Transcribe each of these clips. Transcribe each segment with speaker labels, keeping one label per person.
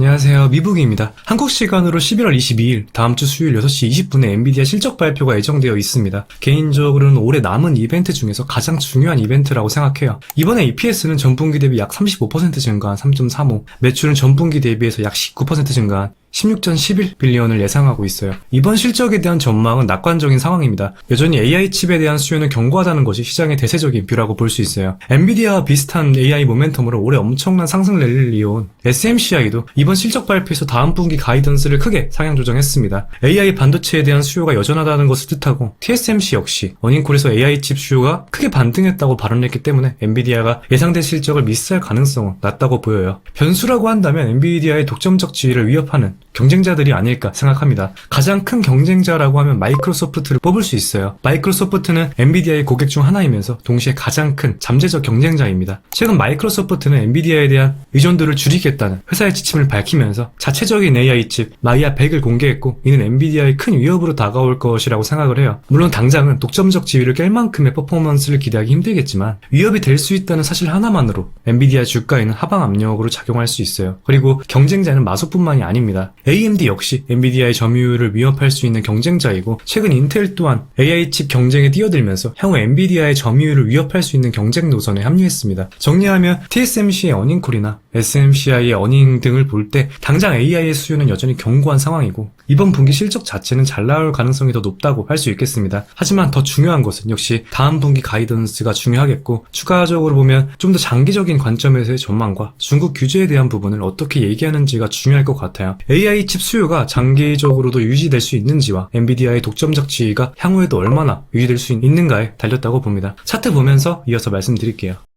Speaker 1: 안녕하세요. 미북입니다. 한국 시간으로 11월 22일 다음 주 수요일 6시 20분에 엔비디아 실적 발표가 예정되어 있습니다. 개인적으로는 올해 남은 이벤트 중에서 가장 중요한 이벤트라고 생각해요. 이번에 EPS는 전분기 대비 약 35% 증가한 3.35, 매출은 전분기 대비해서 약 19% 증가한 16.11 빌리언을 예상하고 있어요. 이번 실적에 대한 전망은 낙관적인 상황입니다. 여전히 AI 칩에 대한 수요는 견고하다는 것이 시장의 대세적인 뷰라고 볼 수 있어요. 엔비디아와 비슷한 AI 모멘텀으로 올해 엄청난 상승 랠리를 이어온 SMCI도 이번 실적 발표에서 다음 분기 가이던스를 크게 상향 조정했습니다. AI 반도체에 대한 수요가 여전하다는 것을 뜻하고 TSMC 역시 어닝콜에서 AI 칩 수요가 크게 반등했다고 발언했기 때문에 엔비디아가 예상된 실적을 미스할 가능성은 낮다고 보여요. 변수라고 한다면 엔비디아의 독점적 지위를 위협하는 경쟁자들이 아닐까 생각합니다. 가장 큰 경쟁자라고 하면 마이크로소프트를 뽑을 수 있어요. 마이크로소프트는 엔비디아의 고객 중 하나이면서 동시에 가장 큰 잠재적 경쟁자입니다. 최근 마이크로소프트는 엔비디아에 대한 의존도를 줄이겠다는 회사의 지침을 밝히면서 자체적인 AI 칩 마이아 100을 공개했고 이는 엔비디아의 큰 위협으로 다가올 것이라고 생각을 해요. 물론 당장은 독점적 지위를 깰 만큼의 퍼포먼스를 기대하기 힘들겠지만 위협이 될 수 있다는 사실 하나만으로 엔비디아 주가에는 하방 압력으로 작용할 수 있어요. 그리고 경쟁자는 마소뿐만이 아닙니다. AMD 역시 엔비디아의 점유율을 위협할 수 있는 경쟁자이고 최근 인텔 또한 AI 칩 경쟁에 뛰어들면서 향후 엔비디아의 점유율을 위협할 수 있는 경쟁 노선에 합류했습니다. 정리하면 TSMC의 어닝콜이나 SMCI의 어닝 등을 볼 때 당장 AI의 수요는 여전히 견고한 상황이고 이번 분기 실적 자체는 잘 나올 가능성이 더 높다고 할 수 있겠습니다. 하지만 더 중요한 것은 역시 다음 분기 가이던스가 중요하겠고 추가적으로 보면 좀 더 장기적인 관점에서의 전망과 중국 규제에 대한 부분을 어떻게 얘기하는지가 중요할 것 같아요. AI 칩 수요가 장기적으로도 유지될 수 있는지와 엔비디아의 독점적 지위가 향후에도 얼마나 유지될 수 있는가에 달렸다고 봅니다. 차트 보면서 이어서 말씀드릴게요.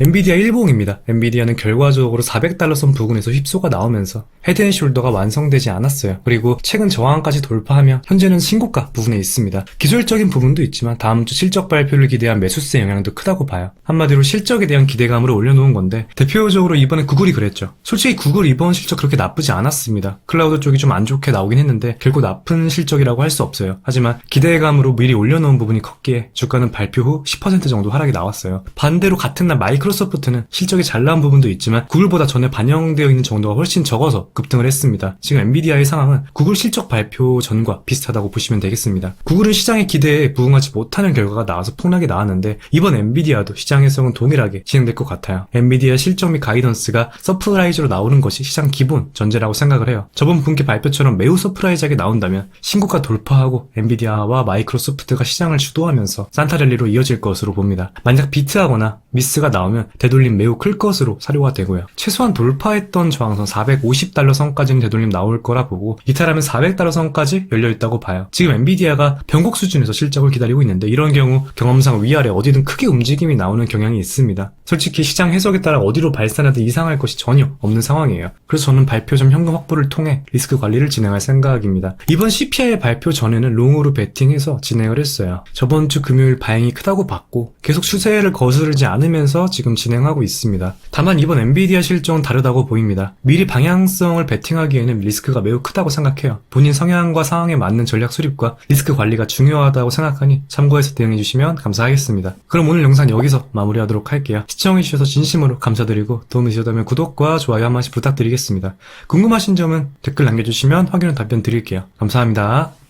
Speaker 1: 엔비디아 1봉입니다. 엔비디아는 결과적으로 400달러 선 부근에서 휩소가 나오면서 헤드앤숄더가 완성되지 않았어요. 그리고 최근 저항까지 돌파하며 현재는 신고가 부분에 있습니다. 기술적인 부분도 있지만 다음 주 실적 발표를 기대한 매수세 영향도 크다고 봐요. 한마디로 실적에 대한 기대감으로 올려놓은 건데 대표적으로 이번에 구글이 그랬죠. 솔직히 구글 이번 실적 그렇게 나쁘지 않았습니다. 클라우드 쪽이 좀 안 좋게 나오긴 했는데 결국 나쁜 실적이라고 할 수 없어요. 하지만 기대감으로 미리 올려놓은 부분이 컸기에 주가는 발표 후 10% 정도 하락이 나왔어요. 반대로 같은 날 마이크 로소프트는 실적이 잘 나온 부분도 있지만 구글보다 전에 반영되어 있는 정도가 훨씬 적어서 급등을 했습니다. 지금 엔비디아의 상황은 구글 실적 발표 전과 비슷하다고 보시면 되겠습니다. 구글은 시장의 기대에 부응하지 못하는 결과가 나와서 폭락이 나왔는데 이번 엔비디아도 시장 해석은 동일하게 진행될 것 같아요. 엔비디아 실적 및 가이던스가 서프라이즈로 나오는 것이 시장 기본 전제라고 생각을 해요. 저번 분기 발표처럼 매우 서프라이즈하게 나온다면 신고가 돌파하고 엔비디아와 마이크로소프트가 시장을 주도하면서 산타랠리로 이어질 것으로 봅니다. 만약 비트하거나 미스가 나오면 되돌림 매우 클 것으로 사료가 되고요. 최소한 돌파했던 저항선 450달러 선까지는 되돌림 나올 거라 보고 이탈하면 400달러 선까지 열려 있다고 봐요. 지금 엔비디아가 변곡 수준에서 실적을 기다리고 있는데 이런 경우 경험상 위아래 어디든 크게 움직임이 나오는 경향이 있습니다. 솔직히 시장 해석에 따라 어디로 발산하든 이상할 것이 전혀 없는 상황이에요. 그래서 저는 발표 전 현금 확보를 통해 리스크 관리를 진행할 생각입니다. 이번 CPI 발표 전에는 롱으로 베팅해서 진행을 했어요. 저번 주 금요일 바행이 크다고 봤고 계속 추세를 거스르지 않으면서 지금 진행하고 있습니다. 다만 이번 엔비디아 실적은 다르다고 보입니다. 미리 방향성을 베팅하기에는 리스크가 매우 크다고 생각해요. 본인 성향과 상황에 맞는 전략 수립과 리스크 관리가 중요하다고 생각하니 참고해서 대응해 주시면 감사하겠습니다. 그럼 오늘 영상 여기서 마무리하도록 할게요. 시청해 주셔서 진심으로 감사드리고 도움이 되셨다면 구독과 좋아요 한 번씩 부탁드리겠습니다. 궁금하신 점은 댓글 남겨주시면 확인 후 답변 드릴게요. 감사합니다.